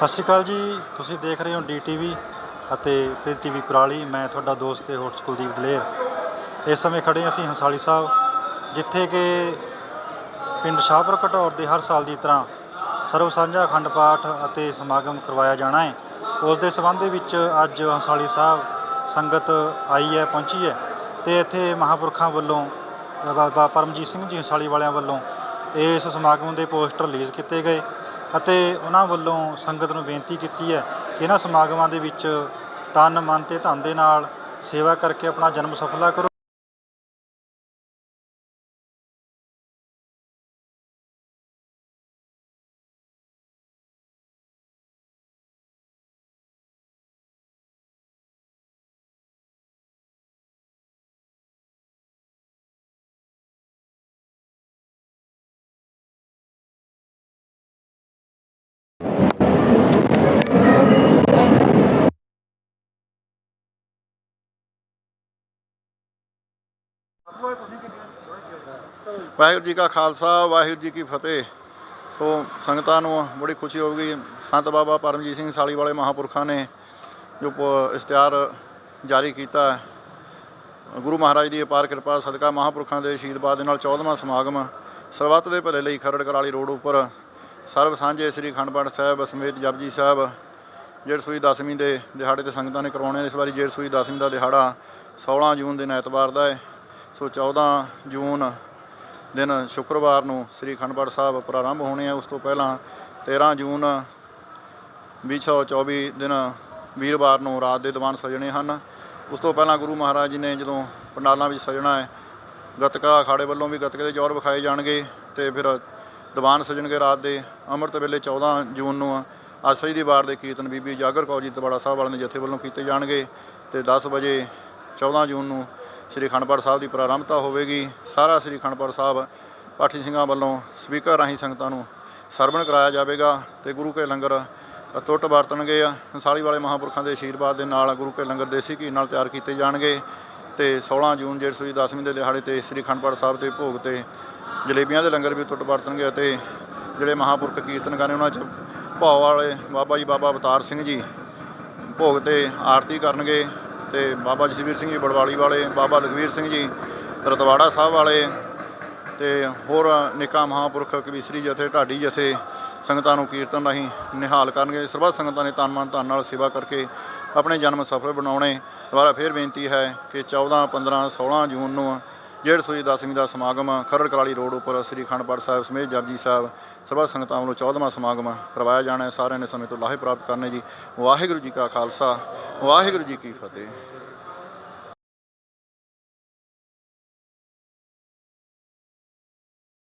ਸਤਿ ਸ਼੍ਰੀ ਅਕਾਲ ਜੀ। ਤੁਸੀਂ ਦੇਖ ਰਹੇ ਹੋ ਡੀਟੀਵੀ ਅਤੇ ਪ੍ਰੀਤ ਟੀਵੀ ਕੁਰਾਲੀ। ਮੈਂ ਤੁਹਾਡਾ ਦੋਸਤ ਤੇ ਹੋਸਟ ਕੁਲਦੀਪ ਦਲੇਰ। ਇਸ ਸਮੇਂ ਖੜੇ ਅਸੀਂ ਹੰਸਾਲੀ ਸਾਹਿਬ, ਜਿੱਥੇ ਕਿ ਪਿੰਡ ਸ਼ਾਹਪੁਰ ਘਟੌਰ ਦੇ ਹਰ ਸਾਲ ਦੀ ਤਰ੍ਹਾਂ ਸਰਵ ਸਾਂਝਾ ਅਖੰਡ ਪਾਠ ਅਤੇ ਸਮਾਗਮ ਕਰਵਾਇਆ ਜਾਣਾ ਹੈ। ਉਸ ਦੇ ਸੰਬੰਧ ਵਿੱਚ ਅੱਜ ਹੰਸਾਲੀ ਸਾਹਿਬ ਸੰਗਤ ਆਈ ਹੈ, ਪਹੁੰਚੀ ਹੈ ਤੇ ਇੱਥੇ ਮਹਾਂਪੁਰਖਾਂ ਵੱਲੋਂ, ਬਾਬਾ ਪਰਮਜੀਤ ਸਿੰਘ ਜੀ ਹੰਸਾਲੀ ਵਾਲਿਆਂ ਵੱਲੋਂ ਇਸ ਸਮਾਗਮ ਦੇ ਪੋਸਟਰ ਰਿਲੀਜ਼ ਕੀਤੇ ਗਏ। ਅਤੇ ਉਹਨਾਂ ਵੱਲੋਂ ਸੰਗਤ ਨੂੰ ਬੇਨਤੀ ਕੀਤੀ ਹੈ ਕਿ ਇਹਨਾਂ ਸਮਾਗਮਾਂ ਦੇ ਵਿੱਚ ਤਨ, ਮਨ ਤੇ ਧਨ ਦੇ ਨਾਲ ਸੇਵਾ ਕਰਕੇ ਆਪਣਾ ਜਨਮ ਸਫਲਾ ਕਰੋ। ਵਾਹਿਗੁਰੂ ਜੀ ਕਾ ਖਾਲਸਾ, ਵਾਹਿਗੁਰੂ ਜੀ ਕੀ ਫਤਿਹ। ਸੋ ਸੰਗਤਾਂ ਨੂੰ ਬੜੀ ਖੁਸ਼ੀ ਹੋਊਗੀ। ਸੰਤ ਬਾਬਾ ਪਰਮਜੀਤ ਸਿੰਘ ਸਾਲੀ ਵਾਲੇ ਮਹਾਪੁਰਖਾਂ ਨੇ ਜੋ ਪ- ਇਸ਼ਤਿਹਾਰ ਜਾਰੀ ਕੀਤਾ ਗੁਰੂ ਮਹਾਰਾਜ ਦੀ ਅਪਾਰ ਕਿਰਪਾ, ਸਦਕਾ ਮਹਾਪੁਰਖਾਂ ਦੇ ਅਸ਼ੀਰਵਾਦ ਦੇ ਨਾਲ 14ਵਾਂ ਸਮਾਗਮ ਸਰਬੱਤ ਦੇ ਭਲੇ ਲਈ ਖਰੜ ਕਰਾਲੀ ਰੋਡ ਉੱਪਰ ਸਰਬ ਸਾਂਝੇ ਸ੍ਰੀ ਅਖੰਡ ਪਾਠ ਸਾਹਿਬ ਸਮੇਤ ਜਪਜੀ ਸਾਹਿਬ, ਜੇਠ ਸੂਈ ਦਸਵੀਂ ਦੇ ਦਿਹਾੜੇ ਤੇ ਸੰਗਤਾਂ ਨੇ ਕਰਵਾਉਣੇ ਨੇ। ਇਸ ਵਾਰੀ ਜੇਠ ਸੂਈ ਦਸਵੀਂ ਦਾ ਦਿਹਾੜਾ 16 ਜੂਨ ਦਿਨ ਐਤਵਾਰ ਦਾ ਹੈ। ਸੋ 14 ਜੂਨ ਦਿਨ ਸ਼ੁੱਕਰਵਾਰ ਨੂੰ ਸ੍ਰੀ ਅਖੰਡ ਸਾਹਿਬ ਪ੍ਰਾਰੰਭ ਹੋਣੇ ਆ। ਉਸ ਤੋਂ ਪਹਿਲਾਂ 13 ਜੂਨ 2024 ਦਿਨ ਵੀਰਵਾਰ ਨੂੰ ਰਾਤ ਦੇ ਦੀਵਾਨ ਸਜਣੇ ਹਨ। ਉਸ ਤੋਂ ਪਹਿਲਾਂ ਗੁਰੂ ਮਹਾਰਾਜ ਜੀ ਨੇ ਜਦੋਂ ਪੰਡਾਲਾਂ ਵਿੱਚ ਸਜਣਾ ਹੈ, ਗਤਕਾ ਅਖਾੜੇ ਵੱਲੋਂ ਵੀ ਗਤਕੇ ਦੇ ਜੋਰ ਵਿਖਾਏ ਜਾਣਗੇ ਤੇ ਫਿਰ ਦੀਵਾਨ ਸਜਣਗੇ ਰਾਤ ਦੇ। ਅੰਮ੍ਰਿਤ ਵੇਲੇ 14 ਜੂਨ ਨੂੰ ਆਸਈ ਦੀ ਵਾਰ ਦੇ ਕੀਰਤਨ ਬੀਬੀ ਜਾਗਰ ਕੌਰ ਜੀ ਤਵਾੜਾ ਸਾਹਿਬ ਵਾਲਿਆਂ ਦੇ ਜਥੇ ਵੱਲੋਂ ਕੀਤੇ ਜਾਣਗੇ ਤੇ 10 ਵਜੇ 14 ਜੂਨ ਨੂੰ ਸ੍ਰੀ ਅਖੰਡ ਪਾਠ ਸਾਹਿਬ ਦੀ ਪ੍ਰਾਰੰਭਤਾ ਹੋਵੇਗੀ। ਸਾਰਾ ਸ੍ਰੀ ਅਖੰਡ ਸਾਹਿਬ ਪਾਠੀ ਸਿੰਘਾਂ ਵੱਲੋਂ ਸਪੀਕਰ ਰਾਹੀਂ ਸੰਗਤਾਂ ਨੂੰ ਸਰਵਣ ਕਰਾਇਆ ਜਾਵੇਗਾ ਤੇ ਗੁਰੂ ਕੇ ਲੰਗਰ ਟੁੱਟ ਵਰਤਣਗੇ। ਆ ਹੰਸਾਲੀ ਵਾਲੇ ਮਹਾਂਪੁਰਖਾਂ ਦੇ ਆਸ਼ੀਰਵਾਦ ਦੇ ਨਾਲ ਗੁਰੂ ਕੇ ਲੰਗਰ ਦੇਸੀ ਘੀ ਨਾਲ ਤਿਆਰ ਕੀਤੇ ਜਾਣਗੇ ਤੇ 16 ਜੂਨ ਜੇਠ ਸੂਈ 10ਵੀਂ ਦੇ ਦਿਹਾੜੇ ਤੇ ਸ੍ਰੀ ਅਖੰਡ ਸਾਹਿਬ ਦੇ ਭੋਗ ਤੇ ਜਲੇਬੀਆਂ ਦੇ ਲੰਗਰ ਵੀ ਟੁੱਟ ਵਰਤਣਗੇ ਅਤੇ ਜਿਹੜੇ ਮਹਾਂਪੁਰਖ ਕੀਰਤਨਕਾਰ ਨੇ ਉਹਨਾਂ 'ਚ ਭਾਉ ਵਾਲੇ ਬਾਬਾ ਜੀ, ਬਾਬਾ ਅਵਤਾਰ ਸਿੰਘ ਜੀ ਭੋਗ ਤੇ ਆਰਤੀ ਕਰਨਗੇ। ਤੇ ਬਾਬਾ ਜਸਵੀਰ ਸਿੰਘ ਜੀ ਬੜਵਾਲੀ ਵਾਲੇ, ਬਾਬਾ ਲਖਵੀਰ ਸਿੰਘ ਜੀ ਰਤਵਾੜਾ ਸਾਹਿਬ ਵਾਲੇ ਤੇ ਹੋਰ ਨਿਕਾ ਮਹਾਂਪੁਰਖ ਕਵੀਸਰੀ ਜਥੇ, ਢਾਡੀ ਜਥੇ ਸੰਗਤਾਂ ਨੂੰ ਕੀਰਤਨ ਰਾਹੀਂ ਨਿਹਾਲ ਕਰਨਗੇ। ਸਰਬੱਤ ਸੰਗਤਾਂ ਨੇ ਤਨ ਮਨ ਧਨ ਨਾਲ ਸੇਵਾ ਕਰਕੇ ਆਪਣੇ ਜਨਮ ਸਫਲ ਬਣਾਉਣੇ। ਦੁਬਾਰਾ ਫੇਰ ਬੇਨਤੀ ਹੈ ਕਿ 14 15 16 ਜੂਨ ਨੂੰ ਜੇੜ ਸੂਈ ਦਸਵੀਂ ਦਾ ਸਮਾਗਮ, ਖਰੜ ਕਰਾਲੀ ਰੋਡ ਉੱਪਰ ਸ੍ਰੀ ਅਖੰਡ ਪਾਠ ਸਾਹਿਬ ਸਮੇਤ ਜਪਜੀ ਸਾਹਿਬ ਸਭਾ ਸੰਗਤਾਂ ਵੱਲੋਂ 14ਵਾਂ ਸਮਾਗਮ ਕਰਵਾਇਆ ਜਾਣਾ ਹੈ। ਸਾਰਿਆਂ ਨੇ ਸਮੇਂ ਤੋਂ ਲਾਹੇ ਪ੍ਰਾਪਤ ਕਰਨੇ ਜੀ। ਵਾਹਿਗੁਰੂ ਜੀ ਕਾ ਖਾਲਸਾ, ਵਾਹਿਗੁਰੂ ਜੀ ਕੀ ਫਤਿਹ।